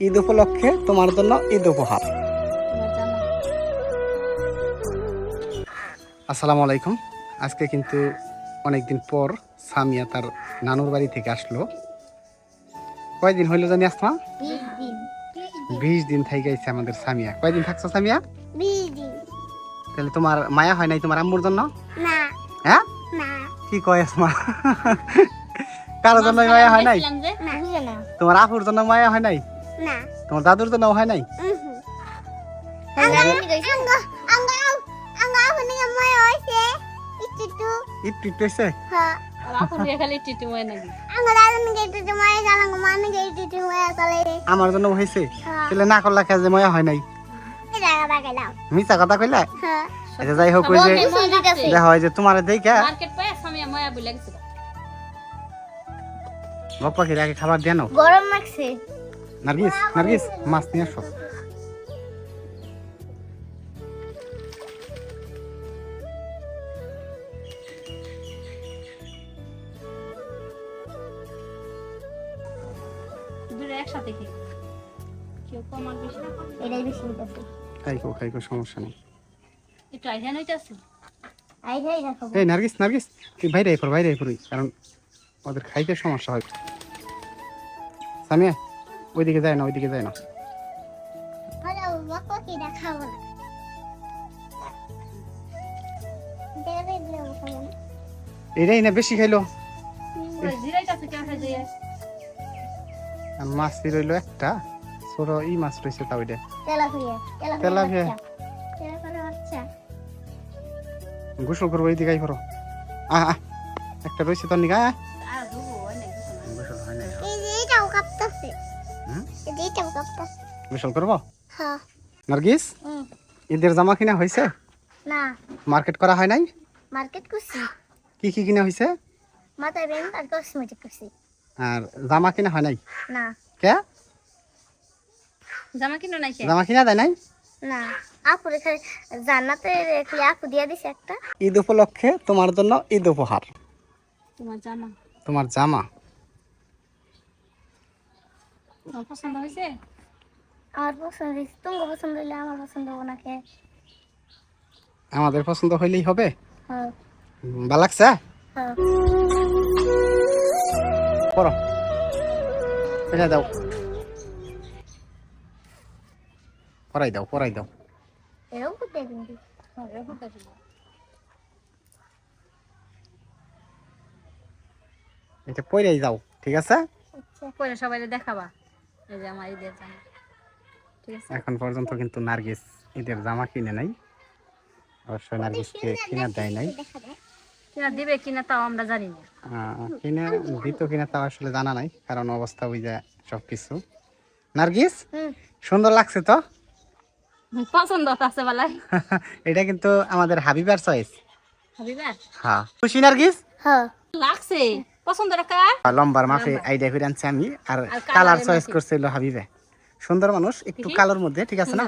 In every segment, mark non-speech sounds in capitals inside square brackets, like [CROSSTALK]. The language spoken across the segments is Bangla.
ঈদ উপলক্ষে তোমার জন্য ঈদ উপহার। আসসালামু আলাইকুম। আজকে কিন্তু অনেকদিন পর সামিয়া তার নানুর বাড়ি থেকে আসলো। কয়দিন হইল জানি আসমা? বিশ দিন থেকে গেছে আমাদের সামিয়া। কয়দিন থাকছো সামিয়া? তাহলে তোমার মায়া হয় নাই তোমার আম্মুর জন্য? হ্যাঁ? কি কয় আসমা? কারোর জন্য মায়া হয় নাই? তোমার আপুর জন্য মায়া হয় নাই? না। তোমার দাদুর জন্য হয় নাই? আমার ইট্টু হয়েছে। হ্যাঁ। জন্য হয়েছে? হ্যাঁ। তাহলে না করলা কাজে ময়া হয় নাই। মিছা কথা কইলা? হ্যাঁ। আচ্ছা যাই হোক ওই যে দেখা হয় যে তোমার দেখা মার্কেট পায় আমি মায়া বলে গেছিল গপ্পা খেলে খাবার দেন গরম লাগছে। নার্গিস নার্গিস মাছ নিয়ে আসো। খাইকো খাইকো সমস্যা নেই। এই নার্গিস নার্গিস তুই বাইরে আইপর বাইরে আইপর কারণ ওদের খাইতে সমস্যা হয়। সামিয়া ওইদিকে যায় না ওইদিকে যায় না। এটাই না। বেশি খাইলো। মাছ রইল একটা। ছোট ই মাছ রয়েছে তা ওইটা তেলাপিয়া আচ্ছা গোসল করব এইদিকে আইপর আহ আহ, একটা রয়েছে তোর নিকা হয় গোসল হয়। না গোসল করব? হ্যাঁ। নার্গিস? ঈদের জামা কিনা হয়েছে না। মার্কেট করা হয় নাই? মার্কেট করছি। কি কি কিনা হয়েছে মাথায় বেন আর কসমেটিক করছি। আর জামা কিনা হয় নাই? না। কে? জামা কিনো নাই কে? জামা কিনা দেয় নাই? না। আপু রেখে জান্নাতে রেখে আপু দিয়া দিছে একটা। ঈদ উপলক্ষে তোমার জন্য ঈদ উপহার। তোমার জামা। তোমার জামা। তোমার পছন্দ হয়েছে? আমার পছন্দ হয়েছে। তোমার পছন্দ হইলে আমার পছন্দ হব না কে আমাদের পছন্দ হইলেই হবে? হ্যাঁ। ভালো লাগছে? হ্যাঁ। পড়ো এটা দাও। পড়াই দাও পড়াই দাও। কিন্তু এটা পড়াই যাও ঠিক আছে? আচ্ছা। পরে সবাই দেখাবা। এই যে আমার ঈদের জামা। ঠিক আছে? এখন পর্যন্ত কিন্তু নার্গিস ঈদের জামা কিনে নাই। অবশ্যই নার্গিসকে কিনা দেয় নাই। কিনা দিবে কিনা তাও আমরা জানি না। আহ, দিত কিনা তাও আসলে জানা নাই কারণ অবস্থা ওই যে সবকিছু। নার্গিস সুন্দর লাগছে তো? পছন্দ আছে বেলায় [LAUGHS] এটা কিন্তু আমাদের হাবিবার চয়েস হাবিবার? হ্যাঁ। খুশি নার্গিস? হ্যাঁ। লাগছে। পছন্দ রাখা লম্বার মাপে আইডিয়া করে আনছি আমি। আর কালার চয়েস। করছিল হাবিবে। সুন্দর মানুষ একটু কালোর মধ্যে ঠিক আছে না?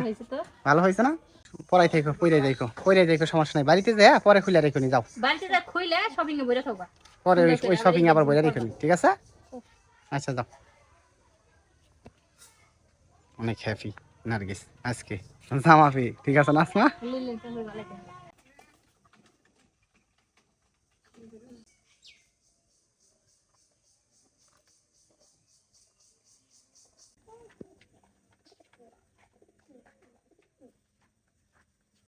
ভালো হয়েছে না? পড়াই থাকো পরে দেখো পরে দেখো সমস্যা নাই। বাড়িতে যায় পরে খুলে রেখো নি যাও। বাড়িতে যা খুইলে শপিং এ বইরে থাকবা পরে ওই- শপিং আবার এই বইরা যে রেখো নি ঠিক আছে? আচ্ছা যাও। অনেক হ্যাপি নার্গিস আজকে। জামা পেয়ে ঠিক আছে না আসমা?